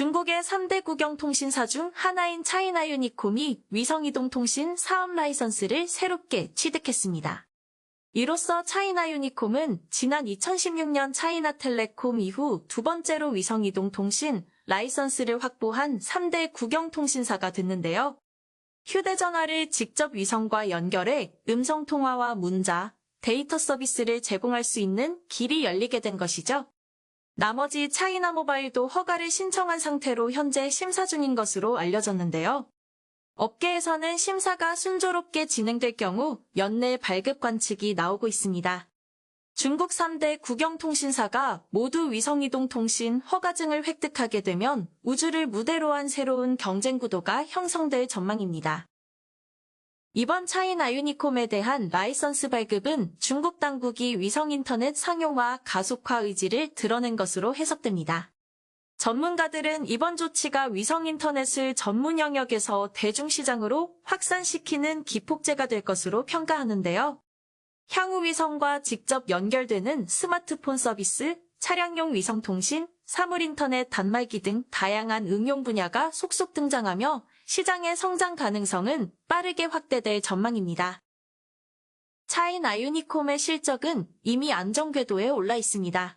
중국의 3대 국영통신사 중 하나인 차이나 유니콤이 위성이동 통신 사업 라이선스를 새롭게 취득했습니다. 이로써 차이나 유니콤은 지난 2016년 차이나 텔레콤 이후 두 번째로 위성이동 통신 라이선스를 확보한 3대 국영통신사가 됐는데요. 휴대전화를 직접 위성과 연결해 음성통화와 문자, 데이터 서비스를 제공할 수 있는 길이 열리게 된 것이죠. 나머지 차이나 모바일도 허가를 신청한 상태로 현재 심사 중인 것으로 알려졌는데요. 업계에서는 심사가 순조롭게 진행될 경우 연내 발급 관측이 나오고 있습니다. 중국 3대 국영통신사가 모두 위성이동 통신 허가증을 획득하게 되면 우주를 무대로 한 새로운 경쟁 구도가 형성될 전망입니다. 이번 차이나 유니콤에 대한 라이선스 발급은 중국 당국이 위성 인터넷 상용화 가속화 의지를 드러낸 것으로 해석됩니다. 전문가들은 이번 조치가 위성 인터넷을 전문 영역에서 대중시장으로 확산시키는 기폭제가 될 것으로 평가하는데요. 향후 위성과 직접 연결되는 스마트폰 서비스, 차량용 위성통신, 사물인터넷 단말기 등 다양한 응용 분야가 속속 등장하며 시장의 성장 가능성은 빠르게 확대될 전망입니다. 차이나 유니콤의 실적은 이미 안정 궤도에 올라 있습니다.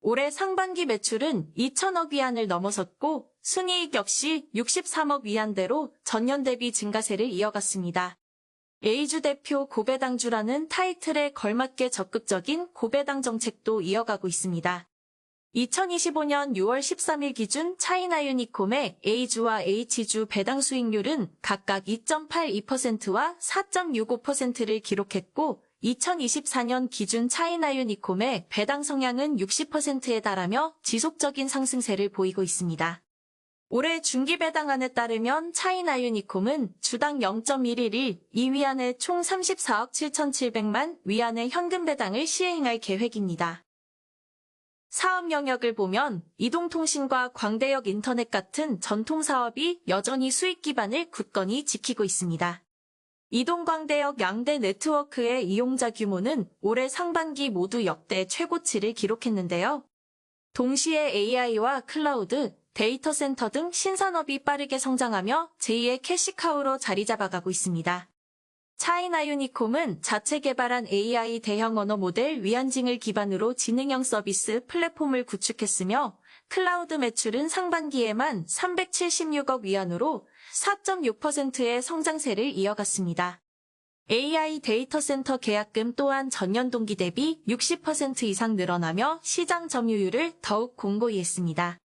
올해 상반기 매출은 2천억 위안을 넘어섰고 순이익 역시 63억 위안대로 전년 대비 증가세를 이어갔습니다. A주 대표 고배당주라는 타이틀에 걸맞게 적극적인 고배당 정책도 이어가고 있습니다. 2025년 6월 13일 기준 차이나 유니콤의 A주와 H주 배당 수익률은 각각 2.82%와 4.65%를 기록했고 2024년 기준 차이나 유니콤의 배당 성향은 60%에 달하며 지속적인 상승세를 보이고 있습니다. 올해 중기 배당안에 따르면 차이나 유니콤은 주당 0.11일 2위안의 총 34억 7,700만 위안의 현금 배당을 시행할 계획입니다. 사업 영역을 보면 이동통신과 광대역 인터넷 같은 전통 사업이 여전히 수익 기반을 굳건히 지키고 있습니다. 이동광대역 양대 네트워크의 이용자 규모는 올해 상반기 모두 역대 최고치를 기록했는데요. 동시에 AI와 클라우드, 데이터 센터 등 신산업이 빠르게 성장하며 제2의 캐시카우로 자리 잡아가고 있습니다. 차이나 유니콤은 자체 개발한 AI 대형 언어 모델 위안징을 기반으로 지능형 서비스 플랫폼을 구축했으며 클라우드 매출은 상반기에만 376억 위안으로 4.6%의 성장세를 이어갔습니다. AI 데이터 센터 계약금 또한 전년 동기 대비 60% 이상 늘어나며 시장 점유율을 더욱 공고히 했습니다.